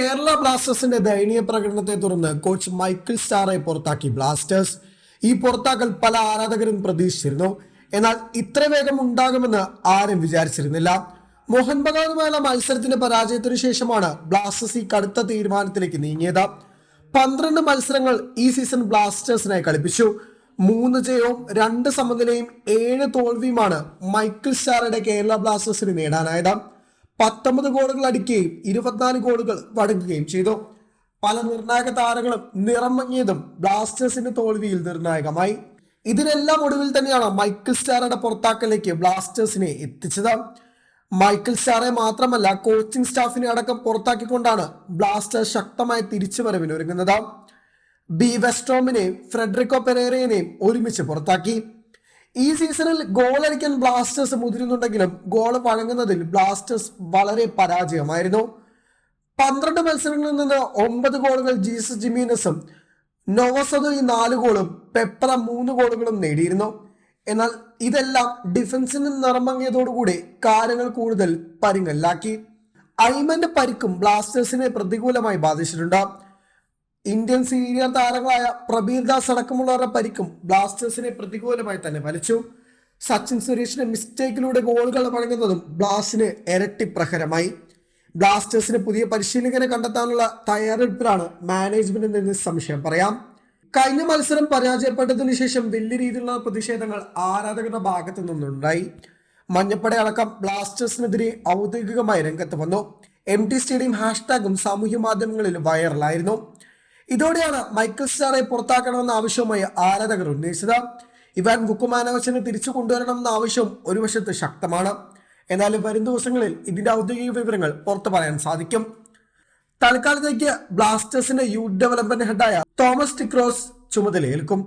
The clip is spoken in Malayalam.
കേരള ബ്ലാസ്റ്റേഴ്സിന്റെ ദയനീയ പ്രകടനത്തെ തുടർന്ന് കോച്ച് മൈക്കിൾ സ്റ്റാറെ പുറത്താക്കി ബ്ലാസ്റ്റേഴ്സ്. ഈ പുറത്താക്കൽ പല ആരാധകരും പ്രതീക്ഷിച്ചിരുന്നു. എന്നാൽ ഇത്ര വേഗം ഉണ്ടാകുമെന്ന് ആരും വിചാരിച്ചിരുന്നില്ല. മോഹൻ ബഗാനുമായുള്ള മത്സരത്തിന്റെ പരാജയത്തിനു ശേഷമാണ് ബ്ലാസ്റ്റേഴ്സ് ഈ കടുത്ത തീരുമാനത്തിലേക്ക് നീങ്ങിയത്. പന്ത്രണ്ട് മത്സരങ്ങൾ ഈ സീസൺ ബ്ലാസ്റ്റേഴ്സിനായി കളിപ്പിച്ചു. മൂന്ന് ജയവും രണ്ട് സമനിലയും ഏഴ് തോൽവിയുമാണ് മൈക്കിൾ സ്റ്റാറുടെ കേരള ബ്ലാസ്റ്റേഴ്സിന് നേടാനായത്. പത്തൊമ്പത് ഗോളുകൾ അടിക്കുകയും ഇരുപത്തിനാല് ഗോളുകൾ വഴങ്ങുകയും ചെയ്തു. പല നിർണായക താരങ്ങളും നിറം മങ്ങിയതും ബ്ലാസ്റ്റേഴ്സിന്റെ തോൽവിയിൽ നിർണായകമായി. ഇതിനെല്ലാം ഒടുവിൽ തന്നെയാണ് മൈക്കിൾ സ്റ്റാറുടെ പുറത്താക്കലേക്ക് ബ്ലാസ്റ്റേഴ്സിനെ എത്തിച്ചത്. മൈക്കിൾ സ്റ്റാറെ മാത്രമല്ല കോച്ചിംഗ് സ്റ്റാഫിനെ അടക്കം പുറത്താക്കിക്കൊണ്ടാണ് ബ്ലാസ്റ്റേഴ്സ് ശക്തമായ തിരിച്ചുവരവിന് ഒരുങ്ങുന്നത് ബി വെസ്റ്റോമിനെയും ഫ്രെഡറിക്കോ പെരേറയെയും ഒരുമിച്ച് പുറത്താക്കി. ഈ സീസണിൽ ഗോൾ അടിക്കാൻ ബ്ലാസ്റ്റേഴ്സ് മുതിരുന്നുണ്ടെങ്കിലും ഗോൾ വഴങ്ങുന്നതിൽ ബ്ലാസ്റ്റേഴ്സ് വളരെ പരാജയമായിരുന്നു. പന്ത്രണ്ട് മത്സരങ്ങളിൽ നിന്ന് ഒമ്പത് ഗോളുകൾ ജീസസ് ജിമീനസും നോവസദു ഈ നാല് ഗോളും പെപ്പറ മൂന്ന് ഗോളുകളും നേടിയിരുന്നു. എന്നാൽ ഇതെല്ലാം ഡിഫൻസിന് നിറമങ്ങിയതോടുകൂടി കാര്യങ്ങൾ കൂടുതൽ പരിങ്ങല്ലാക്കി. ഐമന്റെ പരിക്കും ബ്ലാസ്റ്റേഴ്സിനെ പ്രതികൂലമായി ബാധിച്ചിട്ടുണ്ട്. ഇന്ത്യൻ സീനിയർ താരങ്ങളായ പ്രബീർ ദാസ് അടക്കമുള്ളവരുടെ പരിക്കും ബ്ലാസ്റ്റേഴ്സിനെ പ്രതികൂലമായി തന്നെ വലിച്ചു. സച്ചിൻ സുരേഷിന്റെ മിസ്റ്റേക്കിലൂടെ ഗോളുകൾ വഴങ്ങുന്നതും ബ്ലാസ്റ്റിന് ഇരട്ടി പ്രഹരമായി. ബ്ലാസ്റ്റേഴ്സിന് പുതിയ പരിശീലകനെ കണ്ടെത്താനുള്ള തയ്യാറെടുപ്പിലാണ് മാനേജ്മെന്റ് എന്ന് സംശയം പറയാം. കഴിഞ്ഞ മത്സരം പരാജയപ്പെട്ടതിനു ശേഷം വലിയ രീതിയിലുള്ള പ്രതിഷേധങ്ങൾ ആരാധകരുടെ ഭാഗത്തു നിന്നുണ്ടായി. മഞ്ഞപ്പട അടക്കം ബ്ലാസ്റ്റേഴ്സിനെതിരെ ഔദ്യോഗികമായി രംഗത്ത് വന്നു. എം ടി സ്റ്റേഡിയം ഹാഷ്ടാഗും സാമൂഹ്യ മാധ്യമങ്ങളിൽ വൈറലായിരുന്നു ഇതോടെയാണ് മൈക്കിൾ സ്റ്റാറെ പുറത്താക്കണമെന്ന ആവശ്യവുമായി ആരാധകർ ഉന്നയിച്ചത്. ഇവാൻ ഗുക്കുമാനവച്ചനെ തിരിച്ചു കൊണ്ടുവരണമെന്ന ആവശ്യം ഒരു വശത്ത് ശക്തമാണ്. എന്നാൽ വരും ദിവസങ്ങളിൽ ഇതിന്റെ ഔദ്യോഗിക വിവരങ്ങൾ പുറത്തു പറയാൻ സാധിക്കും. തൽക്കാലത്തേക്ക് ബ്ലാസ്റ്റേഴ്സിന്റെ യൂത്ത് ഡെവലപ്മെന്റ് ഹെഡായ തോമസ് ടിക്രോസ് ചുമതലയേൽക്കും.